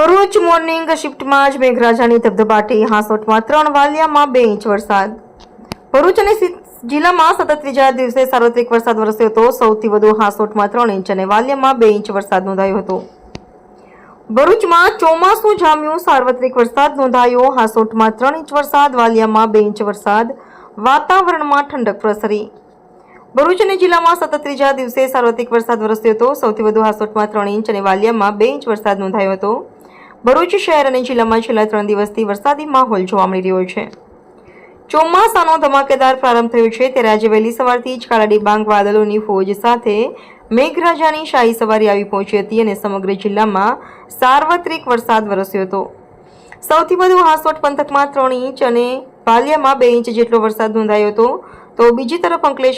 Bharuch morning શિફ્ટમાં જ મેઘરાજાની ધબધબાટી. હાંસોટમાં ત્રણ વાલિયામાં બે ઇંચ વરસાદ. ભરૂચ અને જિલ્લામાં સતત ત્રીજા દિવસે સાર્વત્રિક વરસાદ વરસ્યો હતો. સૌથી વધુ હાંસોટમાં ત્રણ ઇંચ અને વાલિયામાં બે ઇંચ વરસાદ નોંધાયો હતો. ભરૂચમાં ચોમાસું જામ્યું. સાર્વત્રિક વરસાદ નોંધાયો. હાંસોટમાં ત્રણ ઇંચ વરસાદ, વાલિયામાં બે ઇંચ વરસાદ. વાતાવરણમાં ઠંડક પ્રસરી. ભરૂચ અને જિલ્લામાં સતત ત્રીજા દિવસે સાર્વત્રિક વરસાદ વરસ્યો હતો. સૌથી વધુ હાંસોટમાં ત્રણ ઇંચ અને વાલિયામાં બે ઇંચ વરસાદ નોંધાયો હતો. ભરૂચ શહેર અને જિલ્લામાં છેલ્લા ત્રણ દિવસથી વરસાદી માહોલ જોવા મળી રહ્યો છે. ચોમાસાનો ધમાકેદાર પ્રારંભ થયો છે ત્યારે આજે વહેલી સવારથી જ કાળા ડિબાંગ વાદળોની ફોજ સાથે મેઘરાજાની શાહી સવારી આવી પહોંચી હતી અને સમગ્ર જિલ્લામાં સાર્વત્રિક વરસાદ વરસ્યો હતો. સૌથી વધુ હાંસોટ પંથકમાં ત્રણ ઇંચ અને પાલિયામાં બે ઇંચ જેટલો વરસાદ નોંધાયો હતો. તો બીજી તરફ અંકલેશ્વર